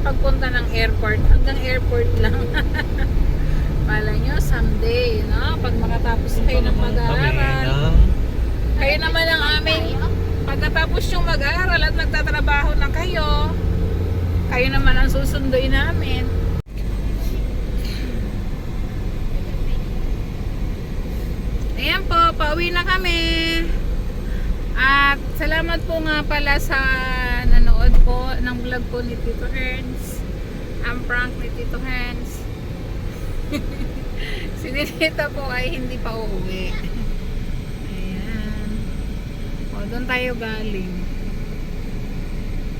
pagpunta ng airport. Hanggang airport lang. Pala nyo, someday, no? Pag makatapos kayo ng mag-aaral. Kayo naman ang aming, pagkatapos yung mag-aaral at nagtatrabaho na kayo, kayo naman ang susunduin namin. Ayan po, pauwi na kami. At salamat po nga pala sa ng vlog po ni Tito Herns. Ang prank ni Tito Herns. si Ninita po ay hindi pa uuwi. Ayan. O, doon tayo galing.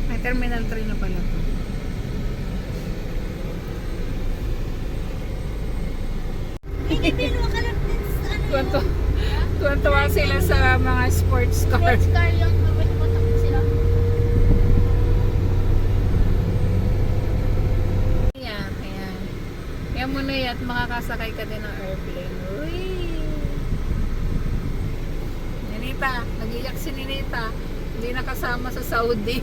May terminal 3 na pala to. Lang ano Tuwan-tuwa sila sa mga sports car. Sports car yung papatak sila. Ayan, ayan. Yan at makakasakay ka din ng airplane. Uy! Ninita, nag-iyak si Ninita. Hindi nakasama sa Saudi.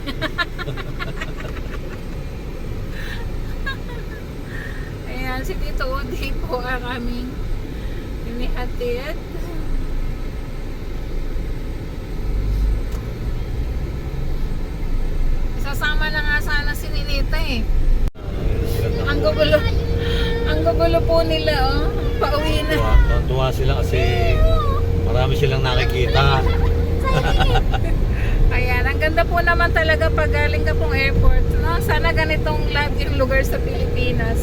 ayan, si Tito Udi po ang aming inihatid. Sasama na nga sana si Ninita eh. Ang gugulo. Ang gugulo po nila, oh. Pauwi na. Tuwa, tuwa sila kasi marami silang nakikita. Ayan, ang ganda po naman talaga pag galing ka pong airport. No? Sana ganitong lahat yung lugar sa Pilipinas.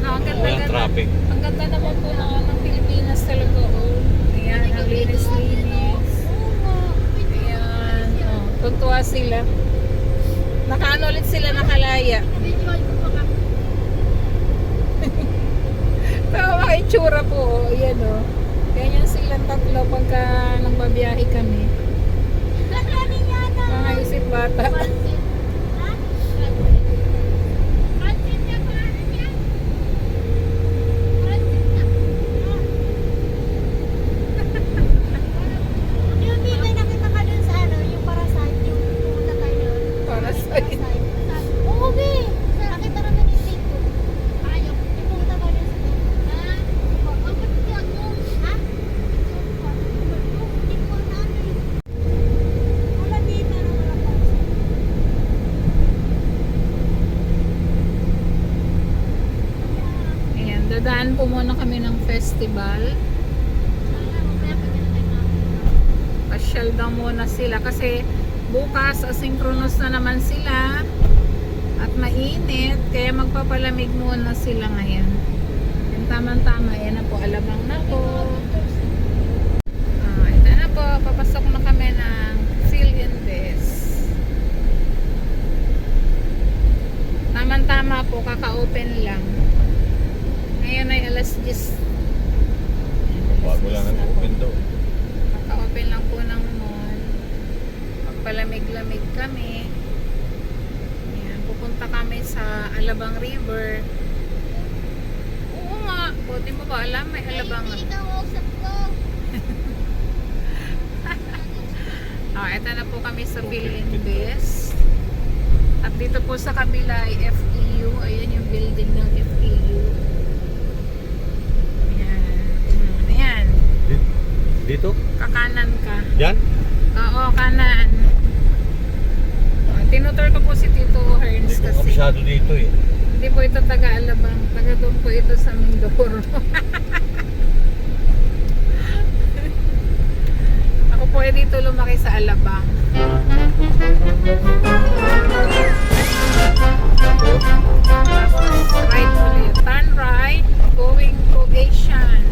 No, ang ganda, Walang ganda. traffic. Ang ganda naman po ng, ng Pilipinas talaga. Oh. Ayan, ang linis-linis. Ayan, oh. Tuntua sila. Nakaano ulit sila nakalaya. Videoan ko pa kami. Pero mga itsura po, oh. Ayan, oh. Ganyan silang tatlo pagka nang babiyahe kami. Ano niya na? Mga isip bata. Pansit. Ha? Pansit niya pa ano niya? Pansit niya. Yung di may nakita ka dun sa ano, yung parasite, yung pumunta tayo doon. Parasite. Oo, be. Nakita naman yung dito. Ayaw. May pumunta ka dun sa doon. Ha? Ang ba't yan mo? Ha? Hindi ko na ano eh. Wala dito na wala pa. Ayan, dadaan po muna kami ng festival. Pasyal daw muna sila kasi bukas asynchronous na naman sila at mainit kaya magpapalamig muna sila ngayon. Yung tamang-tama, yan na po, alabang na po. Ah, ito na po, papasok na kami ng Seal Invest. Tamang-tama po, kaka-open lang. Ngayon ay alas 10. Bago lang ang open daw. Kaka-open lang po ng mall. Magpalamig-lamig kami. Ayan, pupunta kami sa Alabang River. Oo nga, buti mo ba alam may Alabang. Ikaw usap ko. Ah, eto na po kami sa Bill Invest. At dito po sa kabila ay FEU. Ayan yung building ng FEU. Ayan. Mm, Ayan. Di- Dito? Kakanan ka. Yan? Oo, kanan. Ah, Tinutur ko po si Tito Hindi Kabisado dito eh. hindi po ito taga Alabang. Taga doon po ito sa Mindoro. Ako po ay dito lumaki sa Alabang. Right ulit. Turn right. Going to Asian.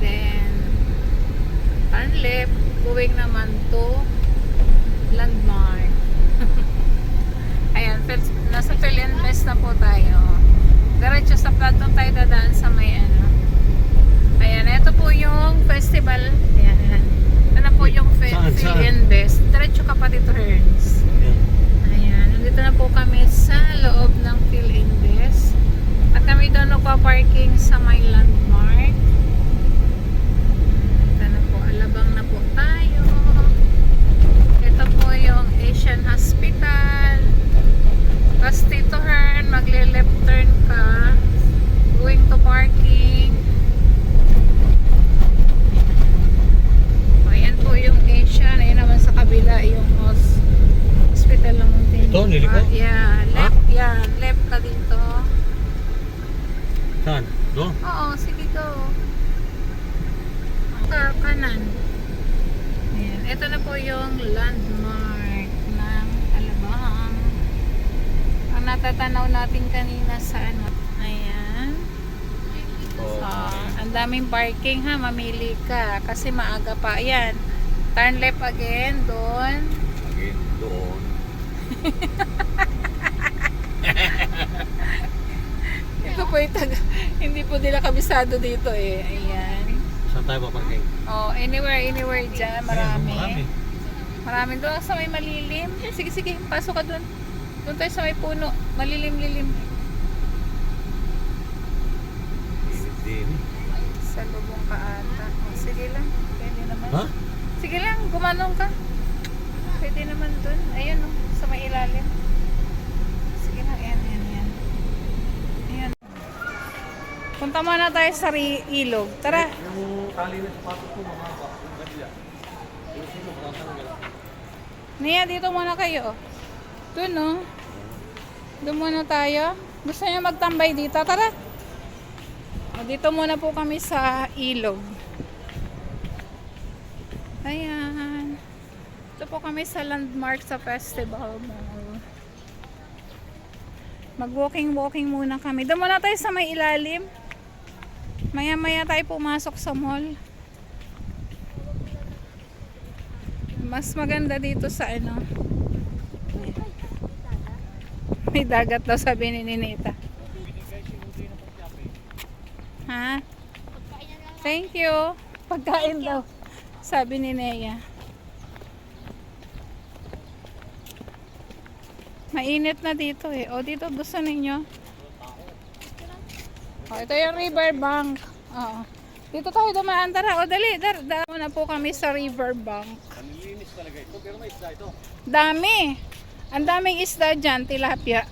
Then, turn left. Going naman to Landmark. Nasa Philinvest na po tayo. Diretso sa Plato tayo dadaan sa may ano. Ayan, ito po yung festival. Ayan. Na po yung Phil Saan, saan? Philinvest. Diretso ka pa dito, Hearns. Yan. Ayan, nandito na po kami sa loob ng Philinvest. At kami doon nagpa-parking sa may landmark. Ito na po, alabang na po tayo. Saan? Doon? Oo, sige go. Ka, kanan. Ayan. Ito na po yung landmark ng Alabang. Ang natatanaw natin kanina sa ano. Ayan. Oh. So, ang daming parking ha. Mamili ka. Kasi maaga pa. Ayan. Turn left again. Doon. Po nila kabisado dito eh. Ayan. Saan tayo paparking? Oh, anywhere, anywhere dyan. Marami. Marami. Marami doon sa may malilim. Sige, sige. Pasok ka doon. Doon tayo sa may puno. Malilim-lilim. Din. Sa lubong ka ata. Oh, sige lang. Pwede naman. Ha? Sige lang. Gumanong ka. Pwede naman doon. Ayun oh. Sa may ilalim. Sige lang. Ayan, ayan, ayan. Ayan. Punta muna tayo sa ilog. Tara. Yung tali na sapatos ko, mga gadya. Nia, dito muna kayo. Doon, no? Doon muna tayo. Gusto niyo magtambay dito? Tara. Dito muna po kami sa ilog. Ayan. Ito po kami sa landmark sa festival mall. Mag-walking-walking muna kami. Doon muna tayo sa may ilalim. Maya-maya tayo pumasok sa mall. Mas maganda dito sa ano. May dagat daw sabi ni Ninita. Ha? Thank you. Pagkain daw. Sabi ni Nea. Mainit na dito eh. O dito gusto ninyo? O ito yung riverbank. Oo. Dito tayo dumaan. Tara, o dali. Dar, dar, na po kami sa riverbank. Panlinis talaga ito, pero may isda ito. Dami. Ang daming isda dyan, tilapia.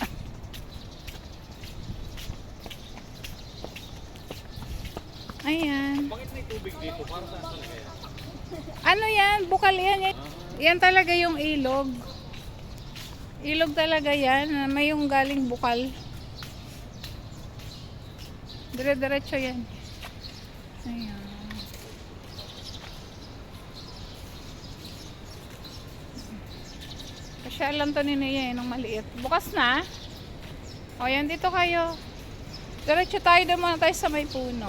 Ayan. Bakit may tubig dito? Para saan talaga yan? Ano yan? Bukal yan. Yan talaga yung ilog. Ilog talaga yan. May yung galing bukal. Dire-diretso yan. Ayan. Pasyalan to ni Nea eh, nung maliit. Bukas na. O yan, dito kayo. Diretso tayo muna tayo sa may puno.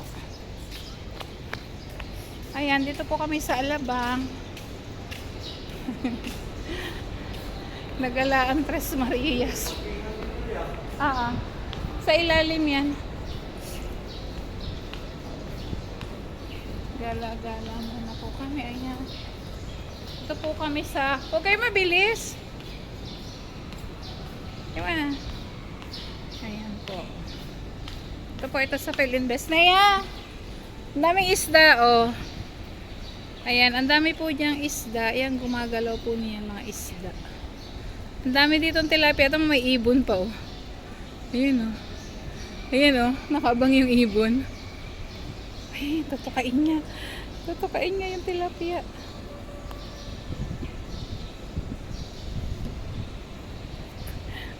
Ayan, dito po kami sa Alabang. Nagalaan Tres Marias. Ah, ah. Sa ilalim yan. Gala-gala muna po kami. Ayan. Ito po kami sa... Huwag kayo mabilis. Na. Ayan po. Ito po ito sa Philinvest. Naya! Ang daming isda, oh. Ayan, ang dami po diyang isda. Ayan, gumagalaw po niya mga isda. Ang dami dito ng tilapia. Ito may ibon pa, oh. Ayan, oh. Ayan, oh. Nakabang yung ibon. Ay, tutukain niya. Tutukain niya yung tilapia.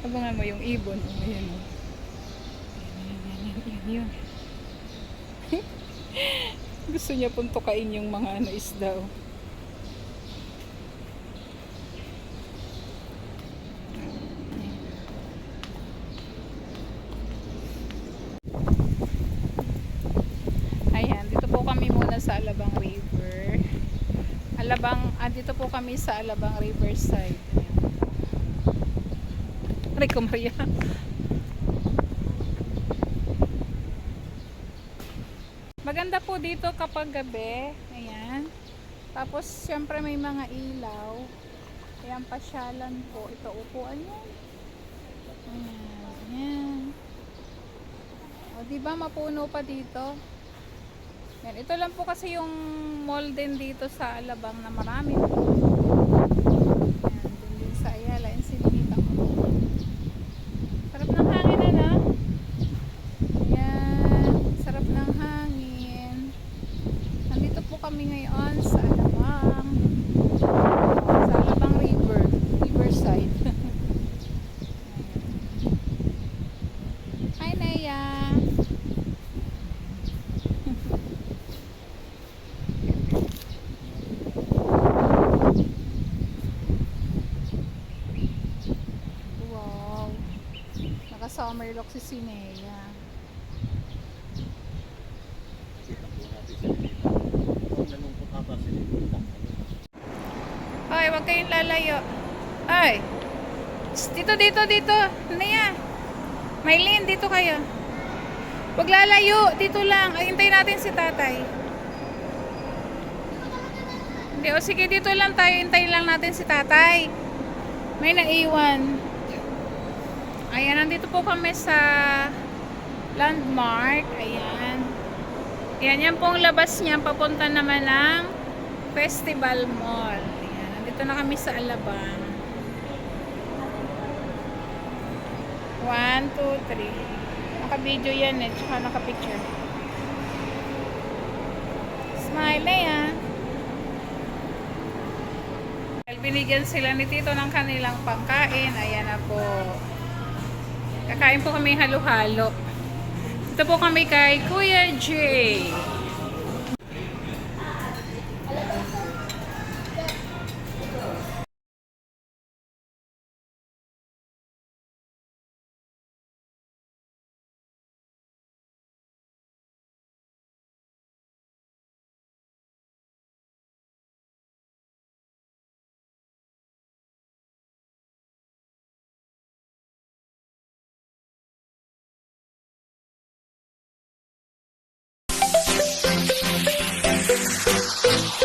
Abangan mo yung ibon. Oh, ayan, oh. Ayan, ayan, ayan, ayan. Gusto niya pong tukain yung mga ano isda. Oh. Ayan, dito po kami muna sa Alabang River. Alabang, ah, dito po kami sa Alabang Riverside. Aray ko, Maria. Maganda po dito kapag gabi. Ayan. Tapos, syempre may mga ilaw. Ayan, pasyalan po. Ito, upuan yan. Ayan. Ayan. O, diba mapuno pa dito? Yan. Ito lang po kasi yung mall din dito sa Alabang na marami. Ayan, dun din sa Ayala. Yan, sinikita ko. Sarap ng hangin na Ayan, sarap ng hangin. Nandito po kami ngayon sa Alabang. Sa Alabang River, Riverside. Hi, Naya. Nalungkot ata si Lita. Ay, wag kayong lalayo. Ay. Dito, dito, dito. Naya. Maylin, dito kayo. Wag lalayo. Dito lang. Ay, hintayin natin si tatay. Hindi, o sige, dito lang tayo. Hintayin lang natin si tatay. May naiwan. Ayan, nandito po kami sa landmark. Ayan. Ayan, yan pong labas niya. Papunta naman ng Festival Mall. Ayan, nandito na kami sa Alabang. One, two, three. Naka-video yan eh, tsaka naka-picture. Smile yan. Binigyan sila ni Tito ng kanilang pangkain. Ayan na po. Kakain po kami halo-halo. Ito po kami kay Kuya Jay. Yeah.